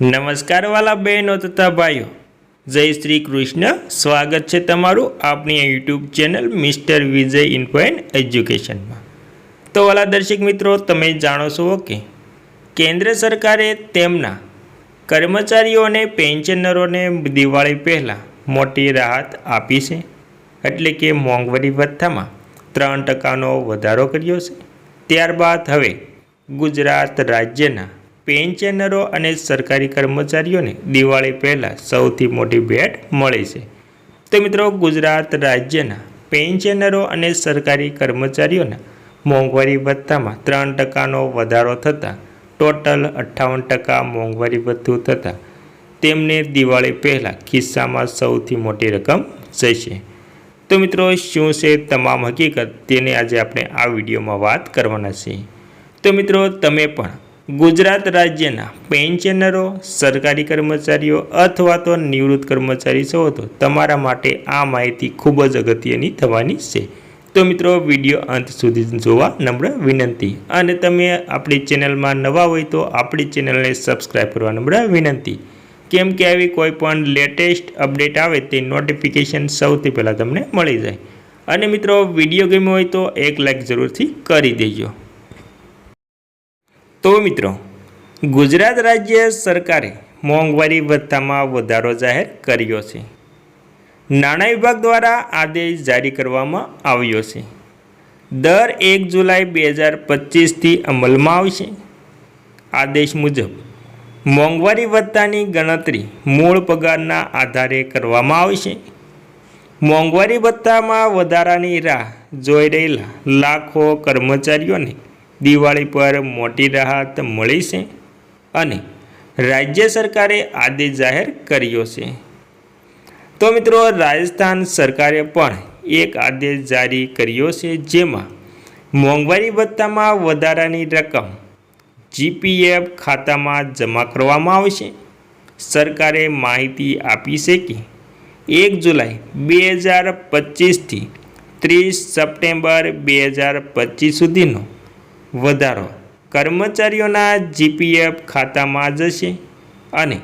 નમસ્કાર વાલા બહેનો તથા ભાઈઓ. જય શ્રી કૃષ્ણ. સ્વાગત છે તમારું આપણી YouTube channel mister Vijay info and એજ્યુકેશનમાં. તો વાલા દર્શક મિત્રો, તમે જાણો છો કે કેન્દ્ર સરકારે તેમના કર્મચારીઓ અને પેન્શનરોને દિવાળી પહેલાં મોટી રાહત આપી છે. એટલે કે મોંઘવારી ભથ્થામાં ત્રણ ટકાનો વધારો કર્યો છે. ત્યારબાદ હવે ગુજરાત રાજ્યના પેન્શનરો અને સરકારી કર્મચારીઓને દિવાળી પહેલાં સૌથી મોટી ભેટ મળે છે. તો મિત્રો, ગુજરાત રાજ્યના પેન્શનરો અને સરકારી કર્મચારીઓના મોંઘવારી ભથ્થામાં ત્રણ ટકાનો વધારો થતાં, ટોટલ અઠ્ઠાવન ટકા મોંઘવારી ભથ્થું થતાં, તેમને દિવાળી પહેલાં ખિસ્સામાં સૌથી મોટી રકમ જશે. તો મિત્રો, શું છે તમામ હકીકત? તેને આજે આપણે આ વિડીયોમાં વાત કરવાના છીએ. તો મિત્રો, તમે પણ ગુજરાત રાજ્યના પેન્શનરો, સરકારી કર્મચારીઓ અથવા તો નિવૃત્ત કર્મચારી છો તો તમારા માટે આ માહિતી ખૂબ જ અગત્યની થવાની છે. તો મિત્રો, વીડિયો અંત સુધી જોવા નમ્ર વિનંતી. અને તમે આપણી ચેનલમાં નવા હોય તો આપણી ચેનલને સબસ્ક્રાઈબ કરવા નમ્ર વિનંતી. કેમ કે આવી કોઈ પણ લેટેસ્ટ અપડેટ આવે તે નોટિફિકેશન સૌથી પહેલાં તમને મળી જાય. અને મિત્રો, વીડિયો ગમ્યો હોય તો એક લાઈક જરૂરથી કરી દેજો. તો મિત્રો, ગુજરાત રાજ્ય સરકારે મોંઘવારી ભથ્થામાં વધારો જાહેર કર્યો છે. નાણાં વિભાગ દ્વારા આદેશ જારી કરવામાં આવ્યો છે. દર એક જુલાઈ બે હજાર પચીસથી અમલમાં આવશે. આદેશ મુજબ, મોંઘવારી ભથ્થાની ગણતરી મૂળ પગારના આધારે કરવામાં આવશે. મોંઘવારી ભથ્થામાં વધારાની રાહ જોઈ રહેલા લાખો કર્મચારીઓને દિવાળી પર મોટી રાહત મળી છે અને રાજ્ય સરકારે આદેશ જાહેર કર્યો છે. તો મિત્રો, રાજસ્થાન સરકારે પણ એક આદેશ જારી કર્યો છે, જેમાં મોંઘવારી ભથ્થામાં વધારાની રકમ જીપીએફ ખાતામાં જમા કરવામાં આવશે સરકારે માહિતી આપી છે કે એક જુલાઈ બે હજાર પચીસથી ત્રીસ સપ્ટેમ્બર બે હજાર પચીસ સુધીનો વધારો. કર્મચારીઓના જીપીએફ ખાતામાં જશે અને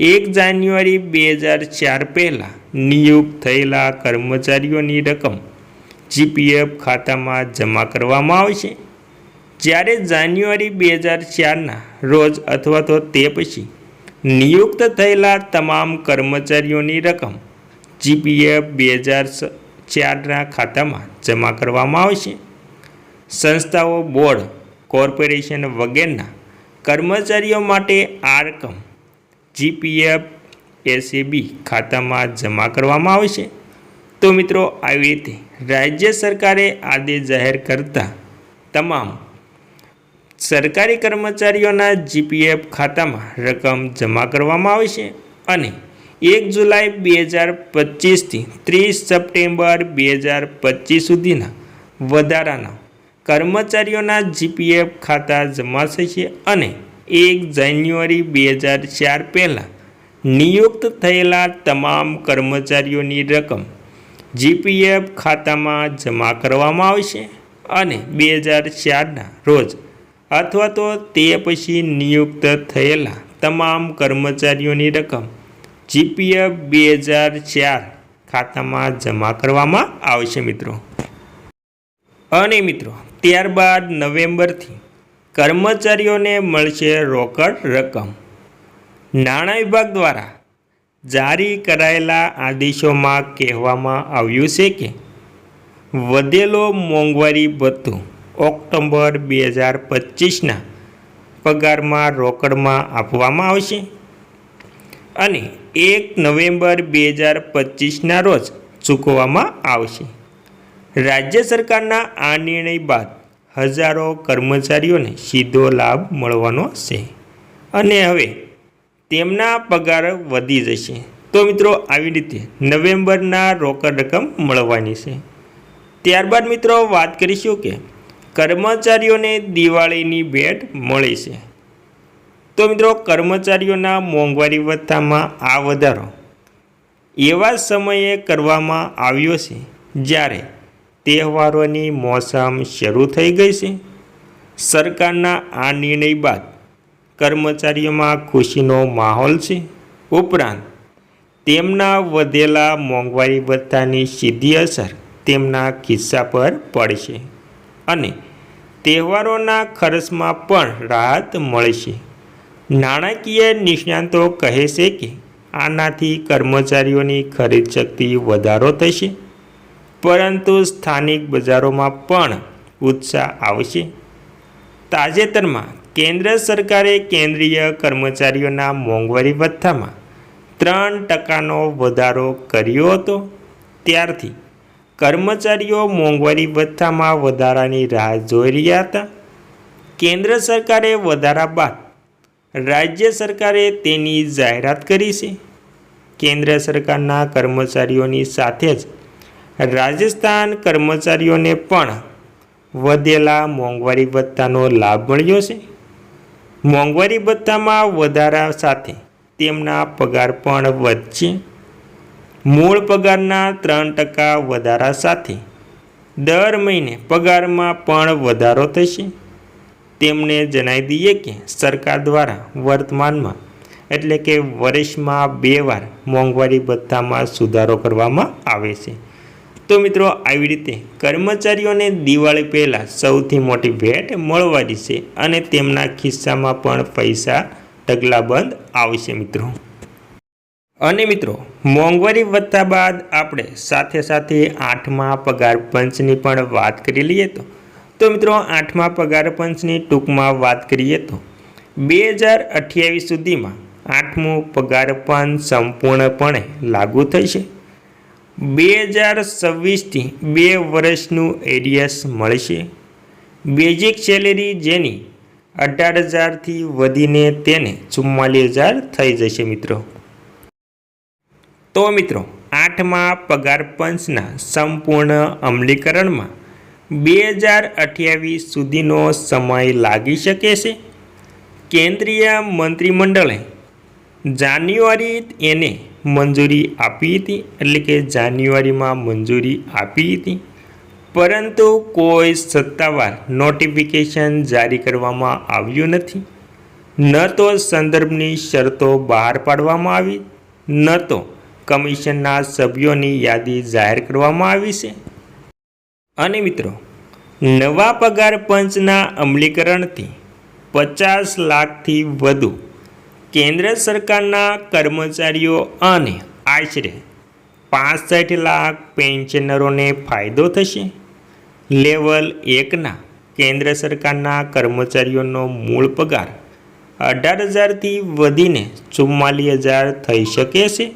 એક જાન્યુઆરી બે હજાર ચાર પહેલાં નિયુક્ત થયેલા કર્મચારીઓની રકમ જીપીએફ ખાતામાં જમા કરવામાં આવશે. જ્યારે જાન્યુઆરી બે હજાર ચારના રોજ અથવા તો તે પછી નિયુક્ત થયેલા તમામ કર્મચારીઓની રકમ જીપીએફ બે હજાર ચારના ખાતામાં જમા કરવામાં આવશે. સંસ્થાઓ, બોર્ડ, કોર્પોરેશન વગેરેના કર્મચારીઓ માટે આ રકમ જીપીએફ એસીબી ખાતામાં જમા કરવામાં આવશે તો મિત્રો, આવી રીતે રાજ્ય સરકારે આદેશ જાહેર કરતા તમામ સરકારી કર્મચારીઓના જીપીએફ ખાતામાં રકમ જમા કરવામાં આવશે અને એક જુલાઈ બે હજાર પચીસથી ત્રીસ સપ્ટેમ્બર બે હજાર પચીસ સુધીના વધારાના કર્મચારીઓના જીપીએફ ખાતા જમા થશે અને એક જાન્યુઆરી બે હજાર ચાર પહેલાં નિયુક્ત થયેલા તમામ કર્મચારીઓની રકમ જીપીએફ ખાતામાં જમા કરવામાં આવશે અને બે હજાર ચારના રોજ અથવા તો તે પછી નિયુક્ત થયેલા તમામ કર્મચારીઓની રકમ જીપીએફ બે હજાર ચાર ખાતામાં જમા કરવામાં આવશે મિત્રો. અને મિત્રો ત્યારબાદ નવેમ્બરથી કર્મચારીઓને મળશે રોકડ રકમ. નાણાં વિભાગ દ્વારા જારી કરાયેલા આદેશોમાં કહેવામાં આવ્યું છે કે વધેલો મોંઘવારી ભથ્થું ઓક્ટોબર બે હજાર પચીસના પગારમાં રોકડમાં આપવામાં આવશે અને એક નવેમ્બર બે હજાર પચીસના રોજ ચૂકવવામાં આવશે. રાજ્ય સરકારના આ નિર્ણય બાદ હજારો કર્મચારીઓને સીધો લાભ મળવાનો છે અને હવે તેમના પગાર વધી જશે. તો મિત્રો, આવી રીતે નવેમ્બરના રોકડ રકમ મળવાની છે. ત્યારબાદ મિત્રો, વાત કરીશું કે કર્મચારીઓને દિવાળીની ભેટ મળી છે. તો મિત્રો, કર્મચારીઓના મોંઘવારી ભથ્થામાં આ વધારો એવા સમયે કરવામાં આવ્યો છે જ્યારે તહેવારોની મોસમ શરૂ થઈ ગઈ છે. સરકારના આ નિર્ણય બાદ કર્મચારીઓમાં ખુશીનો માહોલ છે. ઉપરાંત, તેમના વધેલા મોંઘવારી ભથ્થાની સીધી અસર તેમના ખિસ્સા પર પડશે અને તહેવારોના ખર્ચમાં પણ રાહત મળશે નાણાકીય નિષ્ણાંતો કહે છે કે આનાથી કર્મચારીઓની ખરીદ શક્તિ વધારો થશે. પરંતુ સ્થાનિક બજારોમાં પણ ઉત્સાહ આવશે તાજેતરમાં કેન્દ્ર સરકારે કેન્દ્રીય કર્મચારીઓના મોંઘવારી ભથ્થામાં ત્રણ ટકાનો વધારો કર્યો હતો. ત્યારથી કર્મચારીઓ મોંઘવારી ભથ્થામાં વધારાની રાહ જોઈ રહ્યા હતા. કેન્દ્ર સરકારે વધારા બાદ રાજ્ય સરકારે તેની જાહેરાત કરી છે. કેન્દ્ર સરકારના કર્મચારીઓની સાથે જ રાજસ્થાન કર્મચારીઓને પણ વધેલા મોંઘવારી ભથ્થાનો લાભ મળ્યો છે. મોંઘવારી ભથ્થામાં વધારા સાથે તેમના પગાર પણ વધશે. મૂળ પગારના ત્રણ ટકા વધારા સાથે દર મહિને પગારમાં પણ વધારો થશે. તેમને જણાવી દઈએ કે સરકાર દ્વારા વર્તમાનમાં એટલે કે વર્ષમાં બે વાર મોંઘવારી ભથ્થામાં સુધારો કરવામાં આવે છે. તો મિત્રો આવી રીતે કર્મચારીઓને દિવાળી પહેલાં સૌથી મોટી ભેટ મળવાની છે અને તેમના ખિસ્સામાં પણ પૈસા ઢગલાબંધ આવશે મિત્રો. અને મિત્રો, મોંઘવારી વધતા બાદ આપણે સાથે સાથે આઠમા પગાર પંચની પણ વાત કરી લઈએ તો. તો મિત્રો, આઠમા પગાર પંચની ટૂંકમાં વાત કરીએ તો. બે હજાર અઠ્યાવીસ સુધીમાં આઠમું પગાર પંચ સંપૂર્ણપણે લાગુ થશે બે હજાર છવ્વીસથી બે વર્ષનું એરિયસ મળશે. બેઝિક સેલેરી જેની અઢાર હજારથી વધીને તેને ચુમ્માલીસ હજાર થઈ જશે મિત્રો. તો મિત્રો, આઠમા પગાર પંચના સંપૂર્ણ અમલીકરણમાં બે હજાર અઠ્યાવીસ સુધીનો સમય લાગી શકે છે. કેન્દ્રીય મંત્રીમંડળે જાન્યુઆરી એને મંજૂરી આપી હતી? એટલે કે જાન્યુઆરીમાં મંજૂરી આપી હતી? પરંતુ કોઈ સત્તાવાર નોટિફિકેશન જારી કરવામાં આવ્યું નથી. ન તો સંદર્ભની શરતો બહાર પાડવામાં આવી, ન તો કમિશનના સભ્યોની યાદી જાહેર કરવામાં આવી છે. અને મિત્રો, નવા પગાર પંચના અમલીકરણથી પચાસ લાખથી વધુ કેન્દ્ર સરકારના કર્મચારીઓ અને આશરે પાસઠ લાખ પેન્શનરોને ફાયદો થશે? લેવલ એકના કેન્દ્ર સરકારના કર્મચારીઓનો મૂળ પગાર અઢાર હજારથી વધીને ચુમ્માલીસ હજાર થઈ શકે છે?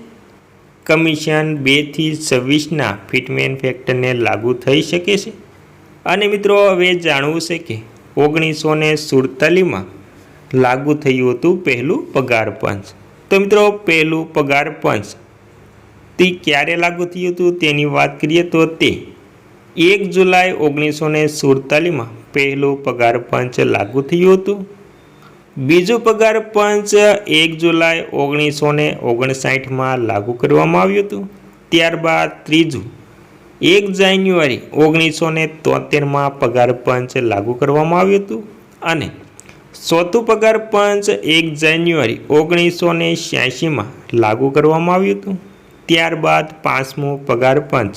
કમિશન બેથી છવ્વીસના ફિટમેન ફેક્ટરને લાગુ થઈ શકે છે? અને મિત્રો, હવે જાણવું છે કે ઓગણીસો ને સુડતાલીસમાં લાગુ થયું હતું પહેલું પગાર પંચ. તો મિત્રો, પહેલું પગાર પંચ. તે ક્યારે લાગુ થયું હતું તેની વાત કરીએ તો તે એક જુલાઈ ઓગણીસો ને સુડતાલીસમાં પહેલું પગાર પંચ લાગુ થયું હતું. બીજું પગાર પંચ એક જુલાઈ ઓગણીસો ને ઓગણસાઠમાં લાગુ કરવામાં આવ્યું હતું. ત્યારબાદ ત્રીજું, એક જાન્યુઆરી ઓગણીસો ને તોતેરમાં પગાર પંચ લાગુ કરવામાં આવ્યું હતું. અને ચોથું પગાર પંચ એક જાન્યુઆરી ઓગણીસો ને છ્યાસીમાં લાગુ કરવામાં આવ્યું હતું. ત્યારબાદ પાંચમું પગાર પંચ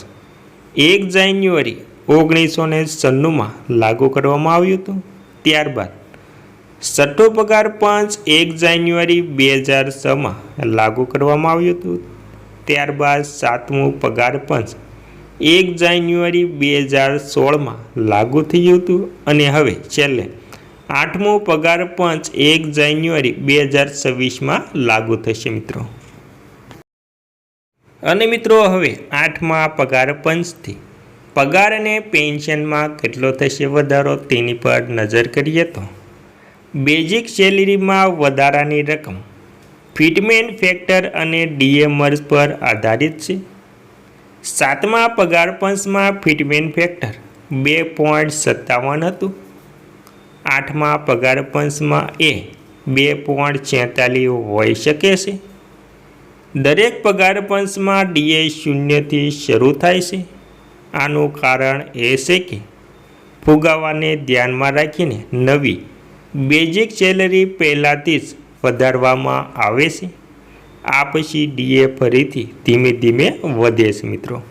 એક જાન્યુઆરી ઓગણીસો ને છન્નુંમાં લાગુ કરવામાં આવ્યું હતું. ત્યારબાદ છઠ્ઠો પગાર પંચ એક જાન્યુઆરી બે હજાર છમાં લાગુ કરવામાં આવ્યું હતું. ત્યારબાદ સાતમું પગાર પંચ એક જાન્યુઆરી બે હજાર સોળમાં લાગુ થયું હતું. અને હવે છેલ્લે આઠમું પગાર પંચ એક જાન્યુઆરી બે હજાર છવ્વીસમાં લાગુ થશે મિત્રો. અને મિત્રો હવે આઠમા પગાર પંચથી. પગાર અને પેન્શનમાં કેટલો થશે વધારો તેની પર નજર કરીએ તો. બેઝિક સેલેરીમાં વધારાની રકમ ફિટમેન ફેક્ટર અને ડીએમર્સ પર આધારિત છે. સાતમા પગાર પંચમાં ફિટમેન ફેક્ટર બે પોઈન્ટ સત્તાવન હતું. આઠમા પગાર પંચમાં એ બે પોઈન્ટ છેતાલીસ હોઈ શકે છે. દરેક પગાર પંચમાં ડીએ શૂન્યથી શરૂ થાય છે. આનું કારણ એ છે કે ફુગાવાને ધ્યાનમાં રાખીને નવી બેઝિક સેલરી પહેલાંથી જ વધારવામાં આવે છે. આ પછી ડીએ ફરીથી ધીમે ધીમે વધે છે મિત્રો.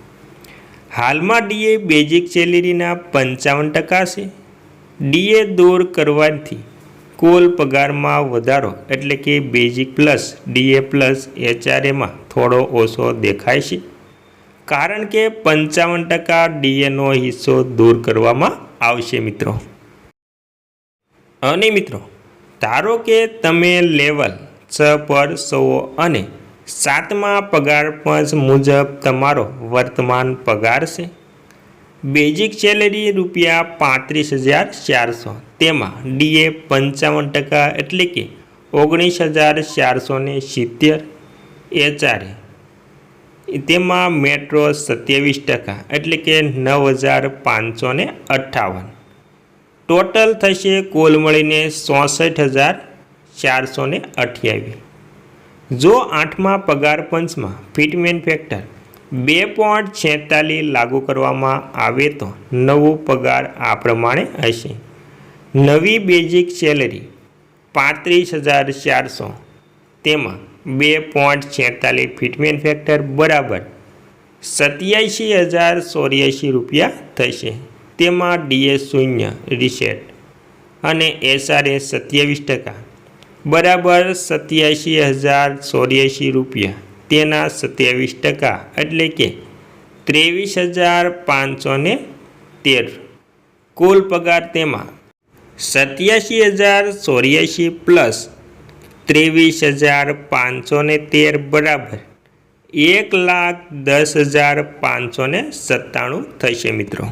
હાલમાં ડીએ બેઝિક સેલેરીના પંચાવન ટકા છે. ડીએ દૂર કરવાથી કુલ પગારમાં વધારો એટલે કે બેઝિક પ્લસ ડીએ પ્લસ એચઆરએમાં થોડો ઓછો દેખાય છે. કારણ કે પંચાવન ટકા ડીએનો હિસ્સો દૂર કરવામાં આવશે મિત્રો. અને મિત્રો, ધારો કે તમે લેવલ છ પર સો અને સાતમા પગાર પંચ મુજબ તમારો વર્તમાન પગાર છે. બેઝિક સેલેરી રૂપિયા પાંત્રીસ હજાર ચારસો. તેમાં ડીએ પંચાવન ટકા એટલે કે ઓગણીસ હજાર ચારસો ને સિત્તેર એચઆરએ તેમાં મેટ્રો સત્યાવીસ ટકા એટલે કે નવ હજાર પાંચસો ને અઠ્ઠાવન. ટોટલ થશે કુલ મળીને ચોસઠ હજાર ચારસો ને અઠ્યાવીસ. જો આઠમા પગાર પંચમાં ફિટમેન ફેક્ટર બે પોઈન્ટ છેતાલીસ લાગુ કરવામાં આવે તો નવો પગાર આ પ્રમાણે હશે. નવી બેઝિક સેલરી પાંત્રીસ હજાર ચારસો. તેમાં બે પોઈન્ટ છેતાલીસ ફિટમેન ફેક્ટર બરાબર સત્યાસી હજાર ચોર્યાસી રૂપિયા થશે. તેમાં ડીએસ શૂન્ય રિસેટ અને એસઆરએ સત્યાવીસ ટકા. બરાબર સત્યાસી હજાર ચોર્યાસી રૂપિયા. તેના સત્યાવીસ ટકા એટલે કે ત્રેવીસ હજાર પાંચસો ને તેર. કુલ પગાર તેમાં સત્યાસી હજાર ચોર્યાસી પ્લસ ત્રેવીસ હજાર પાંચસો ને તેર બરાબર એક લાખ દસ હજાર પાંચસો ને સત્તાણું થશે મિત્રો.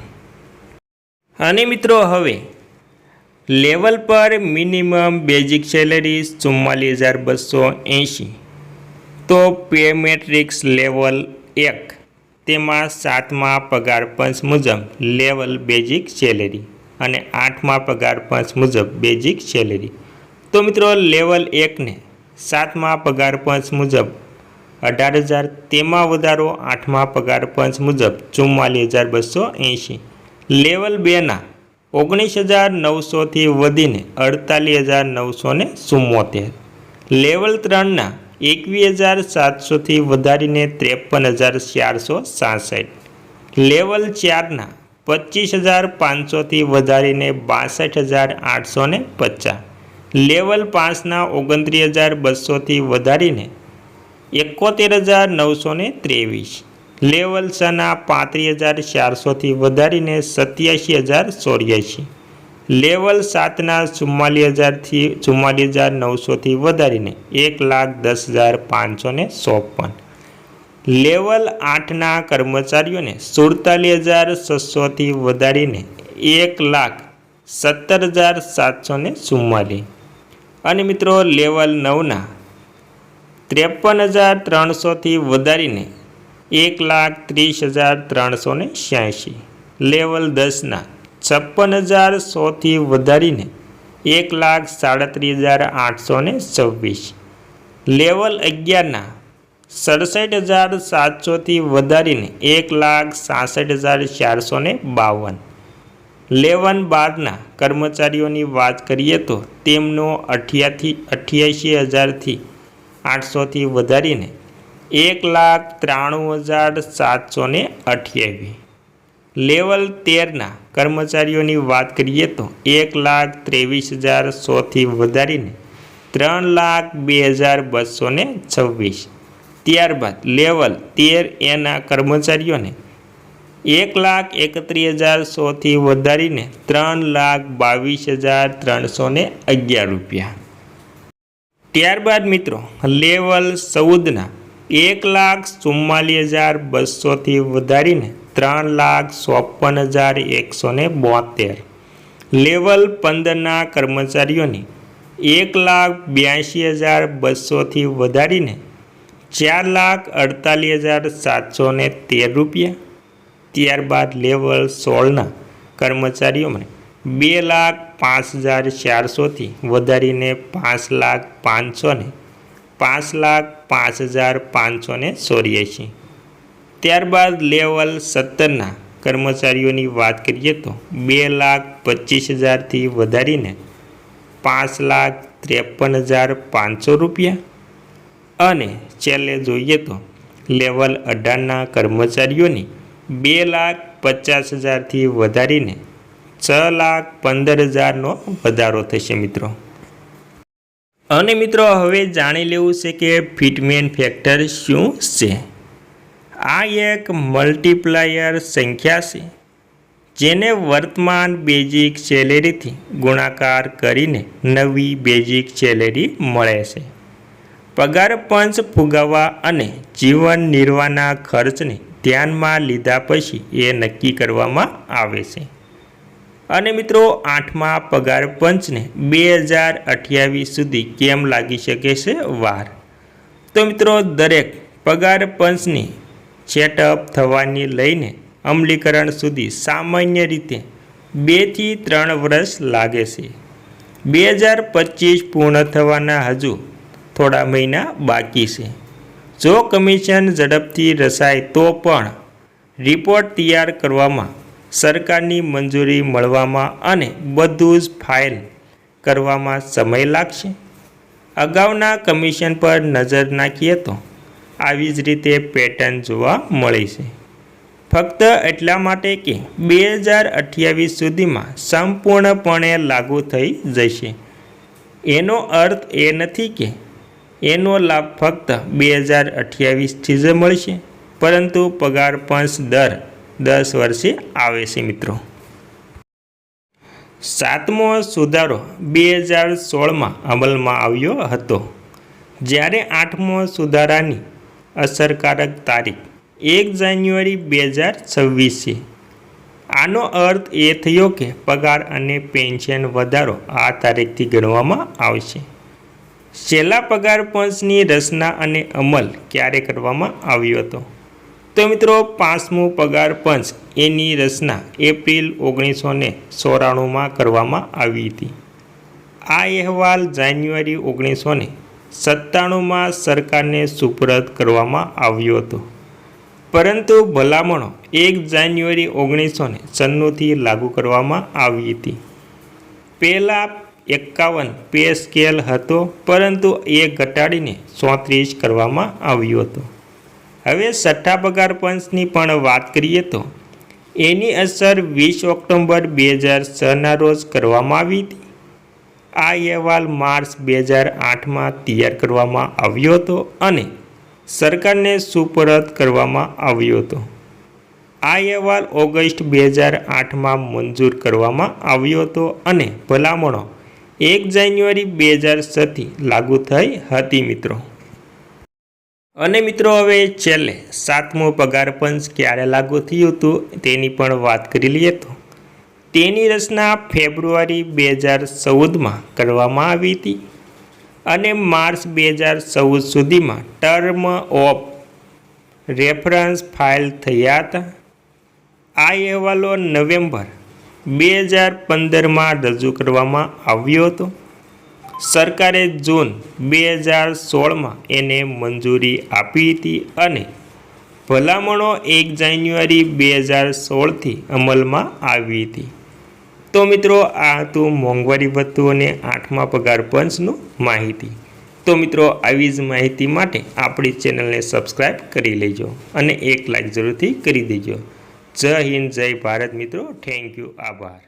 અને મિત્રો હવે લેવલ પર મિનિમમ બેઝિક સેલરી ચુમ્માલીસ હજાર બસો એંશી. તો પે મેટ્રિક્સ લેવલ એક, તેમાં સાતમા પગાર પંચ મુજબ લેવલ બેઝિક સેલેરી અને આઠમા પગાર પંચ મુજબ બેઝિક સેલેરી તો મિત્રો લેવલ એકને સાતમા પગાર પંચ મુજબ અઢાર હજાર, તેમાં વધારો આઠમા પગાર પંચ મુજબ ચુમ્માલીસ હજાર બસો એંશી. લેવલ બેના ઓગણીસ હજાર નવસોથી વધીને અડતાલીસ હજાર નવસો ને લેવલ ત્રણના એકવીસ હજાર સાતસોથી વધારીને ત્રેપન હજાર ચારસો સાસઠ. લેવલ ચારના પચીસ હજાર પાંચસોથી વધારીને બાસઠ હજાર આઠસો ને પચાસ. લેવલ પાંચના ઓગણત્રીસ હજાર બસોથી વધારીને એકોતેર હજાર નવસો ને ત્રેવીસ. લેવલ છના પાંત્રીસ હજાર ચારસોથી વધારીને સત્યાસી હજાર ચોર્યાસી. લેવલ સાતના ચુમ્માલીસ હજારથી ચુમ્માલીસ હજાર નવસોથી વધારીને એક લાખ દસ હજાર પાંચસો ને ચોપન. લેવલ આઠના કર્મચારીઓને સુડતાલીસ હજાર છસોથી વધારીને એક લાખ સત્તર હજાર સાતસો ને અને મિત્રો લેવલ નવના ત્રેપન હજાર ત્રણસોથી વધારીને એક લાખ ત્રીસ હજાર ત્રણસો ને લેવલ દસના છપ્પન હજાર સોથી વધારીને એક લાખ સાડત્રીસ હજાર આઠસો ને છવ્વીસ. લેવલ અગિયારના સડસઠ હજાર સાતસોથી વધારીને એક લાખ સાસઠ હજાર ચારસો ને બાવન. લેવન બારના કર્મચારીઓની વાત કરીએ તો તેમનો અઠ્યાથી અઠ્યાસી હજારથી આઠસોથી વધારીને એક લાખ ત્રાણું હજાર સાતસો ને અઠ્યાવીસ લેવલ તેરના કર્મચારીઓની વાત કરીએ તો એક લાખ ત્રેવીસ હજાર સોથી વધારીને ત્રણ લાખ બે હજાર બસો ને છવ્વીસ. ત્યારબાદ લેવલ તેર એના કર્મચારીઓને એક લાખ એકત્રીસ હજાર સોથી વધારીને ત્રણ લાખ બાવીસ હજાર ત્રણસો ને અગિયાર રૂપિયા. ત્યારબાદ મિત્રો, લેવલ ચૌદના એક લાખ ચુમ્માલીસ હજાર બસોથી વધારીને ત્રણ લાખ ચોપન હજાર એકસો ને બોતેર. લેવલ પંદરના કર્મચારીઓની એક લાખ બ્યાસી હજાર બસોથી વધારીને ચાર લાખ અડતાલીસ હજાર સાતસો ને તેર રૂપિયા. ત્યારબાદ લેવલ સોળના કર્મચારીઓને બે લાખ પાંચ હજાર ચારસોથી વધારીને પાંચ લાખ પાંચસો ને પાંચ લાખ પાંચ હજાર પાંચસો ને ચોર્યાસી ત્યારબાદ લેવલ સત્તરના કર્મચારીઓની વાત કરીએ તો બે લાખ પચીસ હજારથી વધારીને પાંચ લાખ ત્રેપન હજાર પાંચસો રૂપિયા. અને છેલ્લે જોઈએ તો લેવલ અઢારના કર્મચારીઓની બે લાખ પચાસ હજારથી વધારીને છ લાખ પંદર હજારનો વધારો થશે મિત્રો. અને મિત્રો હવે જાણી લેવું છે કે ફિટમેન ફેક્ટર શું છે? આ એક મલ્ટીપ્લાયર સંખ્યા છે, જેને વર્તમાન બેઝિક સેલેરીથી ગુણાકાર કરીને નવી બેઝિક સેલેરી મળે છે. પગાર પંચ ફુગાવવા અને જીવન નિર્વાહના ખર્ચને ધ્યાનમાં લીધા પછી એ નક્કી કરવામાં આવે છે. અને મિત્રો, આઠમા પગાર પંચને બે હજાર અઠ્યાવીસ સુધી કેમ લાગી શકે છે? વાર. તો મિત્રો, દરેક પગાર પંચની સેટઅપ થવાની લઈને અમલીકરણ સુધી સામાન્ય રીતે બેથી ત્રણ વર્ષ લાગે છે. બે હજાર પચીસ પૂર્ણ થવાના હજુ થોડા મહિના બાકી છે. જો કમિશન ઝડપથી રસાય તો પણ રિપોર્ટ તૈયાર કરવામાં સરકારની મંજૂરી મળવામાં અને બધું જ ફાઇલ કરવામાં સમય લાગશે. અગાઉના કમિશન પર નજર નાખીએ તો આવી જ રીતે પેટર્ન જોવા મળી છે. ફક્ત એટલા માટે કે બે હજાર અઠ્યાવીસ સુધીમાં સંપૂર્ણપણે લાગુ થઈ જશે. એનો અર્થ એ નથી કે એનો લાભ ફક્ત બે હજાર અઠ્યાવીસથી જ મળશે, પરંતુ પગાર પંચ દર દસ વર્ષે આવે છે મિત્રો. સાતમો સુધારો બે હજાર સોળમાં અમલમાં આવ્યો હતો. જ્યારે આઠમો સુધારાની અસરકારક તારીખ. એક જાન્યુઆરી બે હજાર છવ્વીસ. છે આનો અર્થ એ થયો કે પગાર અને પેન્શન વધારો આ તારીખથી ગણવામાં આવશે. છેલ્લા પગાર પંચની રચના અને અમલ ક્યારે કરવામાં આવ્યો હતો? તો મિત્રો, પાંચમું પગાર પંચ એની રચના એપ્રિલ ઓગણીસો ને ચોરાણુંમાં કરવામાં આવી હતી. આ અહેવાલ જાન્યુઆરી ઓગણીસો ને સત્તાણુંમાં સરકારને સુપરત કરવામાં આવ્યો હતો. પરંતુ ભલામણો એક જાન્યુઆરી ઓગણીસો ને છન્નુંથી લાગુ કરવામાં આવી હતી. પહેલાં એકાવન પે સ્કેલ હતો, પરંતુ એ ઘટાડીને ચોત્રીસ કરવામાં આવ્યો હતો. હવે છઠ્ઠા પગાર પંચની પણ વાત કરીએ તો, એની અસર વીસ ઓક્ટોબર બે હજાર છના રોજ કરવામાં આવી હતી. આ અહેવાલ માર્ચ બે હજાર આઠમાં તૈયાર કરવામાં આવ્યો હતો અને સરકારને સુપરત કરવામાં આવ્યો હતો. આ અહેવાલ ઓગસ્ટ બે હજાર આઠમાં મંજૂર કરવામાં આવ્યો હતો અને ભલામણો એક જાન્યુઆરી બે હજાર સથી લાગુ થઈ હતી મિત્રો. અને મિત્રો હવે છેલ્લે સાતમો પગાર પંચ ક્યારે લાગુ થયું હતું તેની પણ વાત કરી લઈએ તો તેની રચના ફેબ્રુઆરી બે હજાર ચૌદમાં કરવામાં આવી હતી અને માર્ચ બે હજાર ચૌદ સુધીમાં ટર્મ ઓફ રેફરન્સ ફાઇલ થયા હતા. આ અહેવાલો નવેમ્બર બે હજાર પંદરમાં રજૂ કરવામાં આવ્યો હતો. સરકારે જૂન બે હજાર સોળમાં એને મંજૂરી આપી હતી અને ભલામણો એક જાન્યુઆરી બે હજાર સોળથી અમલમાં આવી હતી. તો મિત્રો, આ હતું મોંઘવારી ભથ્થું અને આઠમા પગાર પંચનું માહિતી. તો મિત્રો, આવી જ માહિતી માટે આપણી ચેનલને સબસ્ક્રાઈબ કરી લેજો અને એક લાઈક જરૂરથી કરી દેજો. જય હિન્દ, જય ભારત મિત્રો. થેન્ક યુ, આભાર.